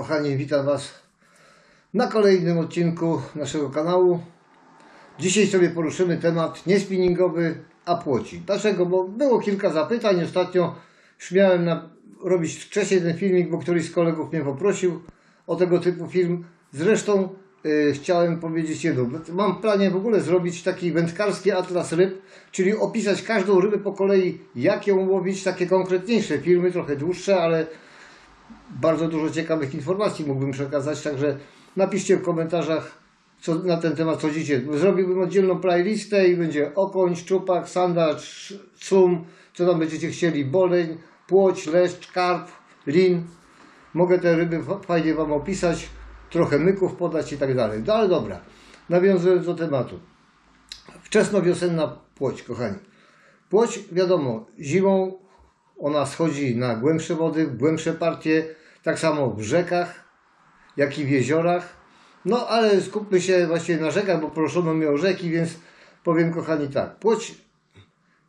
kochani, witam Was na kolejnym odcinku naszego kanału. Dzisiaj sobie poruszymy temat nie spinningowy, a płoci. Dlaczego? Bo było kilka zapytań. Ostatnio śmiałem na, robić wcześniej ten filmik, bo któryś z kolegów mnie poprosił o tego typu film. Zresztą y, chciałem powiedzieć jedno. Mam w planie w ogóle zrobić taki wędkarski atlas ryb, czyli opisać każdą rybę po kolei, jak ją łowić, takie konkretniejsze filmy, trochę dłuższe, ale bardzo dużo ciekawych informacji mógłbym przekazać, także napiszcie w komentarzach co na ten temat chodzicie. Zrobiłbym oddzielną playlistę i będzie okoń, szczupak, sandacz, cum, co tam będziecie chcieli, boleń, płoć, leszcz, karp, lin. Mogę te ryby fa- fajnie Wam opisać, trochę myków podać i tak dalej. No ale dobra, nawiązując do tematu. Wczesnowiosenna płoć, kochani. Płoć, wiadomo, zimą ona schodzi na głębsze wody, głębsze partie, tak samo w rzekach, jak i w jeziorach. No ale skupmy się właśnie na rzekach, bo proszono mnie o rzeki, więc powiem kochani tak. Płoć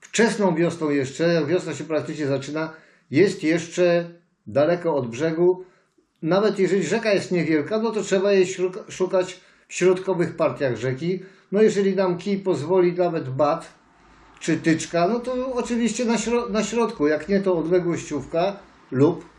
wczesną wiosną jeszcze, wiosna się praktycznie zaczyna, jest jeszcze daleko od brzegu. Nawet jeżeli rzeka jest niewielka, no to trzeba jej szukać w środkowych partiach rzeki. No jeżeli nam kij pozwoli nawet bat, czy tyczka, no to oczywiście na, śro- na środku, jak nie to odległościówka lub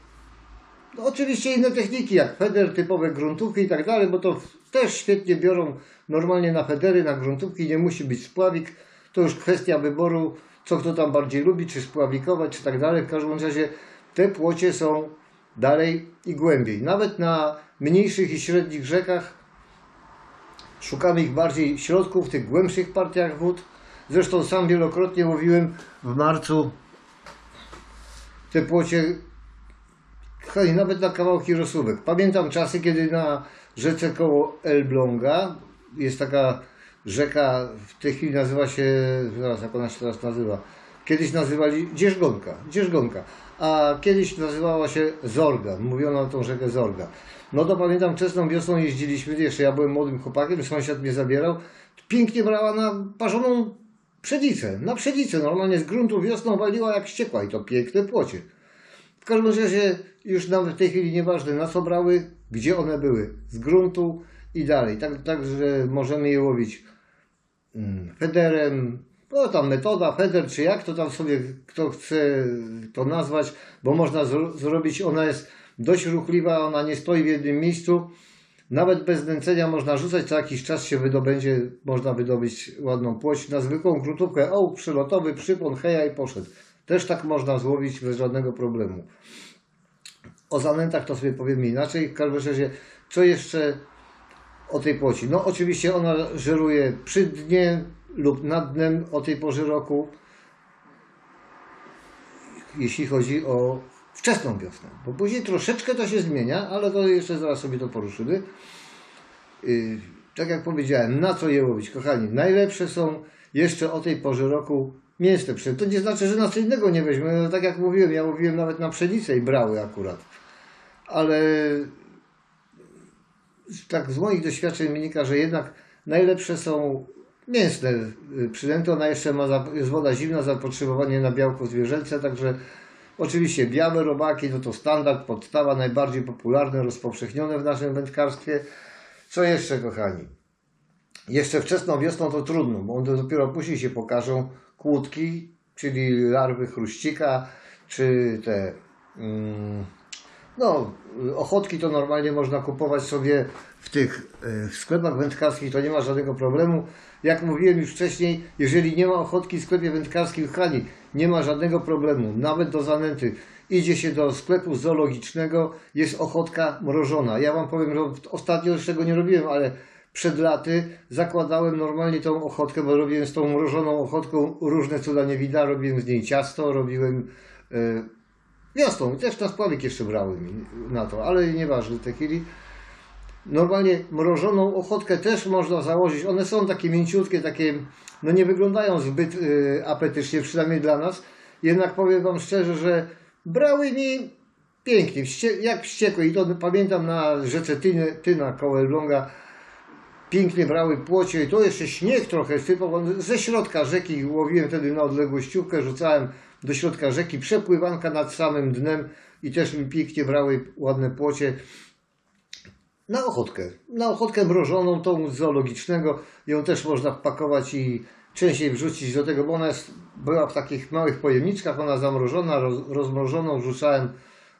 no oczywiście inne techniki jak feder, typowe gruntówki i tak dalej, bo to też świetnie biorą normalnie na federy, na gruntówki, nie musi być spławik, to już kwestia wyboru, co kto tam bardziej lubi, czy spławikować, czy tak dalej. W każdym razie te płocie są dalej i głębiej. Nawet na mniejszych i średnich rzekach Szukamy ich bardziej środków, w tych głębszych partiach wód. Zresztą sam wielokrotnie łowiłem w marcu te płocie, kochani, nawet na kawałki rosówek. Pamiętam czasy, kiedy na rzece koło Elbląga jest taka rzeka, w tej chwili nazywa się, zaraz jak ona się teraz nazywa, kiedyś nazywali Dzierżgonka, Dzierżgonka, a kiedyś nazywała się Zorga, mówiono o tą rzekę Zorga. No to pamiętam, wczesną wiosną jeździliśmy, jeszcze ja byłem młodym chłopakiem, sąsiad mnie zabierał, pięknie brała na parzoną pszenicę, na pszenicę, normalnie z gruntu wiosną waliła jak ściekła i to piękne płocie. W każdym razie już nawet w tej chwili nieważne na co brały, gdzie one były, z gruntu i dalej. Tak, tak że możemy je łowić mm, federem, no tam metoda, feder, czy jak to tam sobie kto chce to nazwać, bo można zro- zrobić, ona jest dość ruchliwa, ona nie stoi w jednym miejscu. Nawet bez nęcenia można rzucać, co jakiś czas się wydobędzie, można wydobyć ładną płoć. Na zwykłą grutówkę, o, przylotowy, przypon, heja i poszedł. Też tak można złowić bez żadnego problemu. O zanętach to sobie powiemy inaczej. W każdym razie, co jeszcze o tej płoci? No oczywiście ona żeruje przy dnie lub nad dnem o tej porze roku, jeśli chodzi o wczesną wiosnę. Bo później troszeczkę to się zmienia, ale to jeszcze zaraz sobie to poruszymy. Yy, tak jak powiedziałem, na co je łowić? Kochani, najlepsze są jeszcze o tej porze roku mięsne pszenice. To nie znaczy, że na co innego nie weźmy. No, tak jak mówiłem, ja łowiłem nawet na pszenicę i brały akurat. Ale tak z moich doświadczeń wynika, że jednak najlepsze są mięsne przynęty. Ona jeszcze ma, jest woda zimna, zapotrzebowanie na białko zwierzęce, także oczywiście białe robaki no to standard, podstawa, najbardziej popularne, rozpowszechnione w naszym wędkarstwie. Co jeszcze, kochani? Jeszcze wczesną wiosną to trudno, bo one dopiero później się pokażą kłódki, czyli larwy chruścika, czy te mm, no, ochotki to normalnie można kupować sobie w tych e, w sklepach wędkarskich, to nie ma żadnego problemu. Jak mówiłem już wcześniej, jeżeli nie ma ochotki w sklepie wędkarskim w Hani, nie ma żadnego problemu, nawet do zanęty. Idzie się do sklepu zoologicznego, jest ochotka mrożona. Ja Wam powiem, że ostatnio już tego nie robiłem, ale przed laty zakładałem normalnie tą ochotkę, bo robiłem z tą mrożoną ochotką różne cuda nie widać, robiłem z niej ciasto, robiłem e, Wiosną, też na spławik jeszcze brałem na to, ale nieważne w tej chwili. Normalnie mrożoną ochotkę też można założyć. One są takie mięciutkie, takie, no nie wyglądają zbyt y, apetycznie, przynajmniej dla nas. Jednak powiem Wam szczerze, że brały mi pięknie, jak wściekłe. I to pamiętam na rzece Tyny, Tyna koło Elbląga. Pięknie brały płocie i to jeszcze śnieg trochę sypał. Ze środka rzeki łowiłem wtedy na odległościówkę, rzucałem do środka rzeki, przepływanka nad samym dnem i też mi pięknie brały ładne płocie. na ochotkę. Na ochotkę mrożoną, tą zoologicznego. Ją też można wpakować i częściej wrzucić do tego, bo ona jest, była w takich małych pojemniczkach, ona zamrożona, roz, rozmrożoną, wrzucałem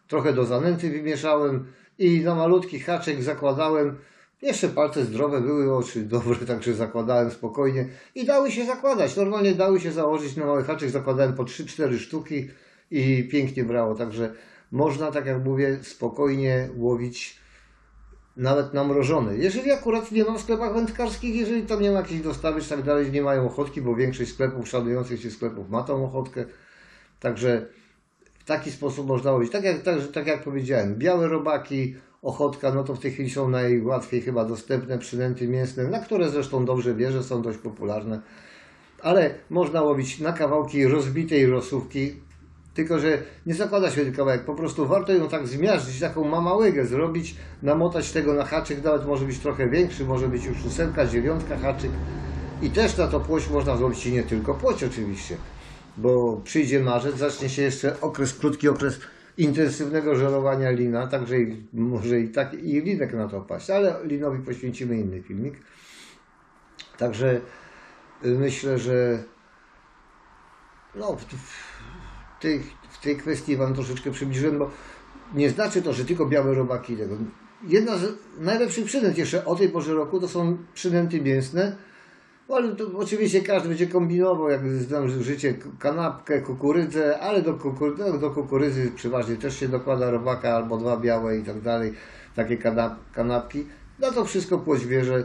trochę do zanęty, wymieszałem i na malutki haczyk zakładałem. Jeszcze palce zdrowe były, oczy dobre, także zakładałem spokojnie i dały się zakładać. Normalnie dały się założyć na mały haczyk, zakładałem po 3-4 sztuki i pięknie brało. Także można, tak jak mówię, spokojnie łowić nawet na mrożony. Jeżeli akurat nie ma w sklepach wędkarskich, jeżeli tam nie ma jakichś dostawy czy tak dalej, nie mają ochotki, bo większość sklepów, szanujących się sklepów ma tą ochotkę. Także w taki sposób można łowić. Tak jak, tak, tak jak powiedziałem, białe robaki, ochotka, no to w tej chwili są najłatwiej chyba dostępne przynęty mięsne, na które zresztą dobrze wierzę, są dość popularne. Ale można łowić na kawałki rozbitej rosówki, tylko że nie zakłada się ten kawałek, po prostu warto ją tak zmiażdżyć, taką mamałygę zrobić, namotać tego na haczyk, nawet może być trochę większy, może być już ósemka, dziewiątka haczyk. I też na to płoć można zrobić i nie tylko płoć oczywiście, bo przyjdzie marzec, zacznie się jeszcze okres, krótki okres intensywnego żerowania lina, także i, może i tak i linek na to paść, ale linowi poświęcimy inny filmik. Także y, myślę, że no, w, tej, w tej kwestii Wam troszeczkę przybliżyłem, bo nie znaczy to, że tylko białe robaki tego. Jedna z najlepszych przynęt jeszcze o tej porze roku to są przynęty mięsne, ale to oczywiście każdy będzie kombinował, jak znam życie, kanapkę, kukurydzę, ale do, kukur no, do kukurydzy przeważnie też się dokłada robaka albo dwa białe i tak dalej, takie kanap kanapki. Na to wszystko płoć bierze,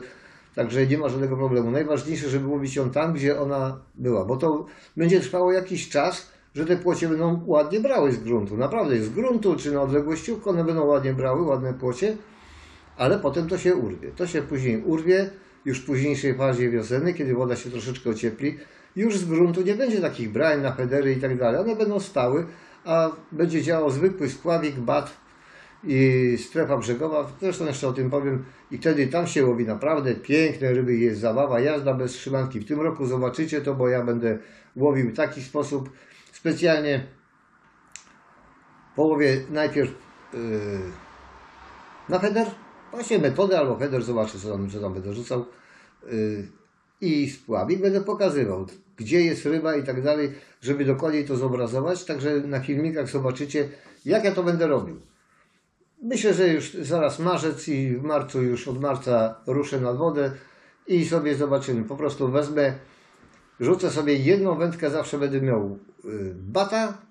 także nie ma żadnego problemu. Najważniejsze, żeby łowić ją tam, gdzie ona była, bo to będzie trwało jakiś czas, że te płocie będą ładnie brały z gruntu. Naprawdę z gruntu czy na odległościówkę one będą ładnie brały, ładne płocie, ale potem to się urwie. To się później urwie, już w późniejszej fazie wiosennej, kiedy woda się troszeczkę ociepli, już z gruntu nie będzie takich brań na federy i tak dalej. One będą stały, a będzie działał zwykły spławik, bat i strefa brzegowa. Zresztą jeszcze o tym powiem. I wtedy tam się łowi naprawdę piękne ryby, jest zabawa, jazda bez trzymanki. W tym roku zobaczycie to, bo ja będę łowił w taki sposób specjalnie połowie najpierw yy, na feder, właśnie metodę albo feder, zobaczę co tam, co tam będę rzucał yy, i spławik będę pokazywał, gdzie jest ryba i tak dalej, żeby dokładniej to zobrazować, także na filmikach zobaczycie, jak ja to będę robił. Myślę, że już zaraz marzec i w marcu, już od marca ruszę na wodę i sobie zobaczymy. Po prostu wezmę, rzucę sobie jedną wędkę, zawsze będę miał y, bata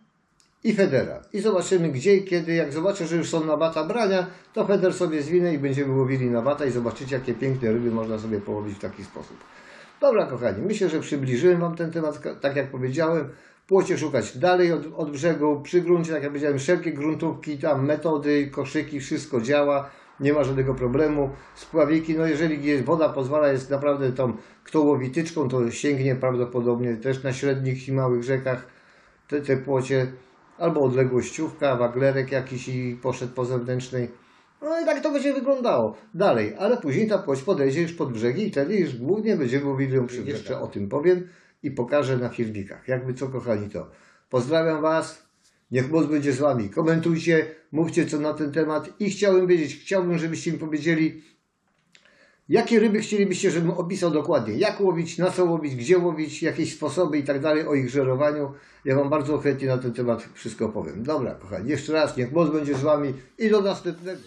i federa. I zobaczymy gdzie i kiedy. Jak zobaczę, że już są na bata brania, to feder sobie zwinę i będziemy łowili na bata i zobaczycie, jakie piękne ryby można sobie połowić w taki sposób. Dobra, kochani, myślę, że przybliżyłem Wam ten temat, tak jak powiedziałem. Płocie szukać dalej od, od brzegu, przy gruncie, tak jak powiedziałem, wszelkie gruntówki, tam metody, koszyki, wszystko działa, nie ma żadnego problemu. Spławiki, no jeżeli jest, woda pozwala, jest naprawdę tam, kto łowi tyczką, to sięgnie prawdopodobnie też na średnich i małych rzekach te, te płocie, albo odległościówka, waglerek jakiś i poszedł po zewnętrznej. No i tak to będzie wyglądało dalej, ale później ta płoć podejdzie już pod brzegi i wtedy już głównie będziemy mówili ją przy Jeszcze o tym powiem i pokażę na filmikach. Jakby co, kochani, to. Pozdrawiam Was. Niech moc będzie z Wami. Komentujcie, mówcie co na ten temat i chciałbym wiedzieć, chciałbym, żebyście mi powiedzieli, jakie ryby chcielibyście, żebym opisał dokładnie. Jak łowić, na co łowić, gdzie łowić, jakieś sposoby i tak dalej, o ich żerowaniu. Ja Wam bardzo chętnie na ten temat wszystko powiem. Dobra, kochani, jeszcze raz, niech moc będzie z Wami i do następnego.